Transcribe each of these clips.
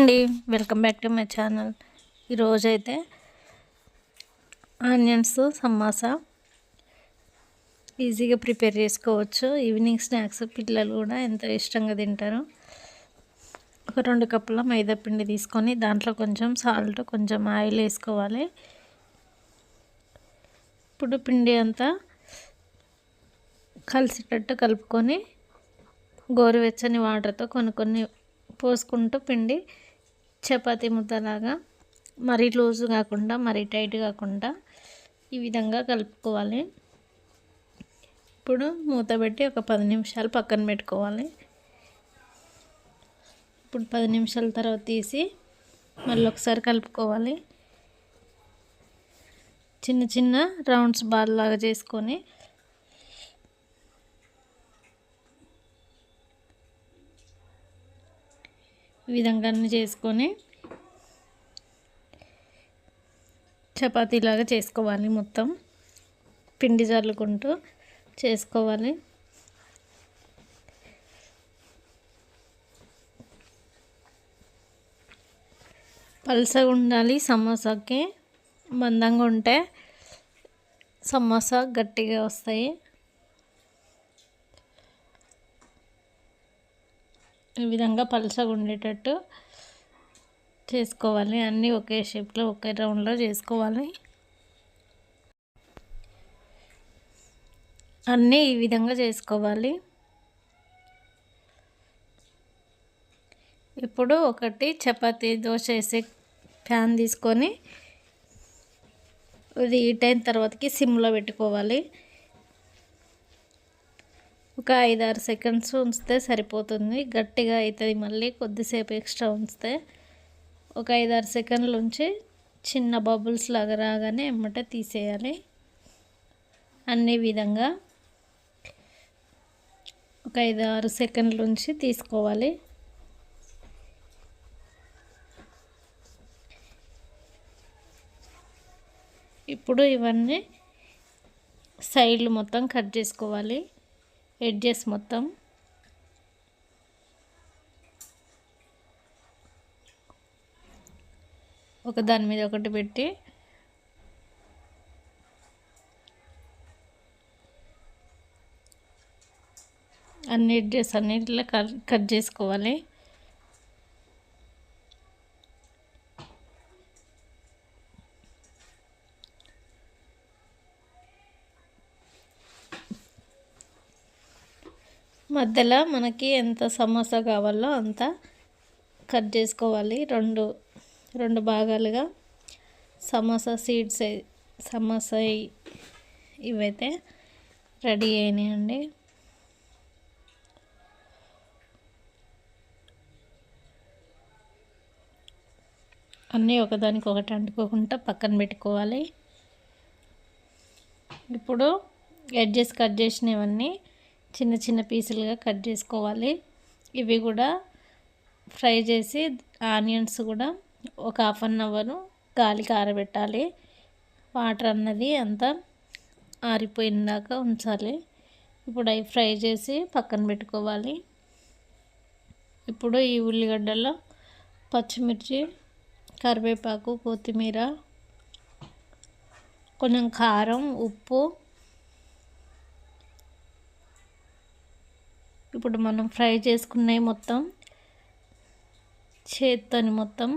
అండి. Welcome back to my channel ఈరోజైతే onions samosa ఈజీగా ప్రిపేర్ చేసుకోవచ్చు. ఈవినింగ్ స్నాక్స్ పిల్లలు కూడా ఎంతో ఇష్టంగా తింటారు. ఒక రెండు కప్పుల మైదా పిండి తీసుకొని దాంట్లో కొంచెం సాల్ట్ కొంచెం ఆయిల్ వేసుకోవాలి. ఇప్పుడు పిండి అంతా కలిసేటట్టు కలుపుకొని గోరువెచ్చని వాటర్తో కొన్ని కొన్ని పోసుకుంటూ పిండి చపాతి ముద్దలాగా మరీ లూజు కాకుండా మరీ టైట్ కాకుండా ఈ విధంగా కలుపుకోవాలి. ఇప్పుడు మూత పెట్టి ఒక పది నిమిషాలు పక్కన పెట్టుకోవాలి. ఇప్పుడు పది నిమిషాల తర్వాత తీసి మళ్ళీ ఒకసారి కలుపుకోవాలి. చిన్న చిన్న రౌండ్స్ బాల్ లాగా చేసుకొని ఈ విధంగా అన్నీ చేసుకొని చపాతీలాగా చేసుకోవాలి మొత్తం. పిండి చల్లుకుంటూ చేసుకోవాలి. పల్సగా ఉండాలి సమోసాకి మందంగా ఉంటే సమోసా గట్టిగా వస్తాయి. ఈ విధంగా పలుచగా ఉండేటట్టు చేసుకోవాలి. అన్నీ ఒకే షేప్లో ఒకే రౌండ్లో చేసుకోవాలి. అన్నీ ఈ విధంగా చేసుకోవాలి. ఇప్పుడు ఒకటి చపాతీ దోశ వేసే ప్యాన్ తీసుకొని ఇది హీట్ అయిన తర్వాతకి సిమ్లో పెట్టుకోవాలి. ఒక ఐదారు సెకండ్స్ ఉంచితే సరిపోతుంది. గట్టిగా అవుతుంది మళ్ళీ కొద్దిసేపు ఎక్స్ట్రా ఉంచితే. ఒక ఐదారు సెకండ్లు ఉంచి చిన్న బబుల్స్ లాగా రాగానే ఎమ్మట తీసేయాలి. అన్ని విధంగా ఒక ఐదు ఆరు సెకండ్ల నుంచి తీసుకోవాలి. ఇప్పుడు ఇవన్నీ సైడ్లు మొత్తం కట్ చేసుకోవాలి. ఎడ్జెస్ మొత్తం. ఒక దాని మీద ఒకటి పెట్టి. అన్ని ఎడ్జెస్ అన్నిటిలో కట్ చేసుకోవాలి. మధ్యలో మనకి ఎంత సమోసా కావాలో అంత కట్ చేసుకోవాలి. రెండు రెండు భాగాలుగా సమోసా సీడ్స్ సమోసా ఇవైతే రెడీ అయినాయండి. అన్నీ ఒకదానికి ఒకటి అంటుకోకుండా పక్కన పెట్టుకోవాలి. ఇప్పుడు ఎడ్జెస్ కట్ చేసినవన్నీ చిన్న చిన్న పీసులుగా కట్ చేసుకోవాలి. ఇవి కూడా ఫ్రై చేసి ఆనియన్స్ కూడా ఒక హాఫ్ అన్ అవర్ గాలికి ఆరబెట్టాలి వాటర్ అన్నది అంతా ఆరిపోయినాక ఉంచాలి. ఇప్పుడు అవి ఫ్రై చేసి పక్కన పెట్టుకోవాలి. ఇప్పుడు ఈ ఉల్లిగడ్డలో పచ్చిమిర్చి కరివేపాకు కొత్తిమీర కొంచెం కారం ఉప్పు ఇప్పుడు మనం ఫ్రై చేసుకున్నాయి మొత్తం. చేత్తోని మొత్తం.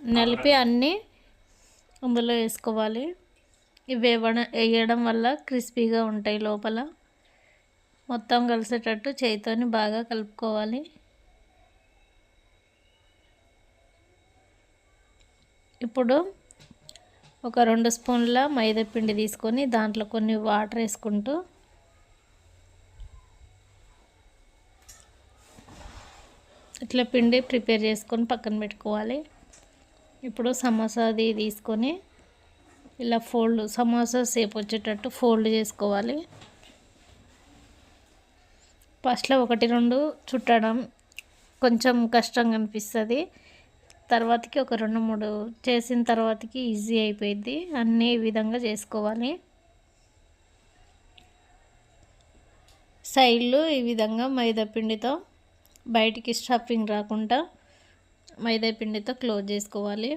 నలిపి అన్నీ అందులో వేసుకోవాలి. ఇవి వేయడం వేయడం వల్ల క్రిస్పీగా ఉంటాయి లోపల. మొత్తం కలిసేటట్టు చేయితోని బాగా కలుపుకోవాలి. ఇప్పుడు ఒక రెండు స్పూన్ల మైదా పిండి తీసుకొని దాంట్లో కొన్ని వాటర్ వేసుకుంటూ ఇట్లా పిండి ప్రిపేర్ చేసుకొని పక్కన పెట్టుకోవాలి. ఇప్పుడు సమోసాది తీసుకొని ఇలా ఫోల్డ్ సమోసా సేపు వచ్చేటట్టు ఫోల్డ్ చేసుకోవాలి. ఫస్ట్లో ఒకటి రెండు చుట్టడం కొంచెం కష్టంగా అనిపిస్తుంది. తర్వాతకి ఒక రెండు మూడు చేసిన తర్వాతకి ఈజీ అయిపోయింది అన్నీ ఈ విధంగా చేసుకోవాలి. సైడ్లు ఈ విధంగా మైదా పిండితో బయటికి స్టఫింగ్ రాకుండా మైదా పిండితో క్లోజ్ చేసుకోవాలి.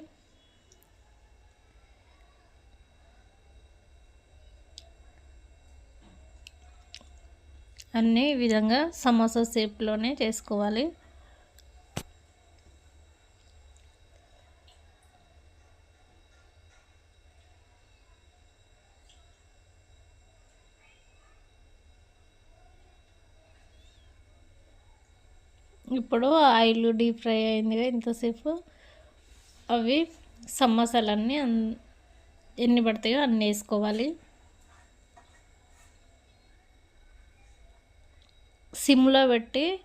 అన్నీ విధంగా సమోసా షేప్లోనే చేసుకోవాలి. ఇప్పుడు ఆయిల్ డీప్ ఫ్రై అయిందిగా ఇంతసేపు. అవి సమోసాలన్నీ అన్- ఎన్ని పడతాయో అన్నీ వేసుకోవాలి. సిమ్లో పెట్టి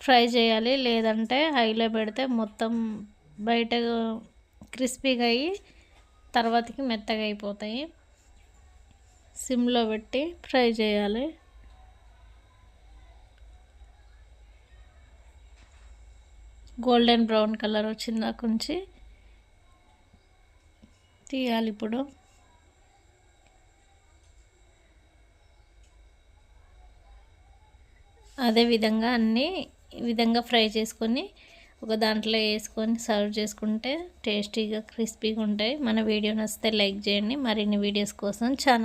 ఫ్రై చేయాలి. లేదంటే హైలో పెడితే మొత్తం బయట క్రిస్పీగా అయ్యి తర్వాతకి మెత్తగా అయిపోతాయి. సిమ్లో పెట్టి ఫ్రై చేయాలి. గోల్డెన్ బ్రౌన్ కలర్ వచ్చిందా కొంచెం తీయాలి ఇప్పుడు. అదే విధంగా అన్నీ ఈ విధంగా ఫ్రై చేసుకొని ఒక దాంట్లో వేసుకొని సర్వ్ చేసుకుంటే టేస్టీగా క్రిస్పీగా ఉంటాయి. మన వీడియో నచ్చితే లైక్ చేయండి. మరిన్ని వీడియోస్ కోసం ఛానల్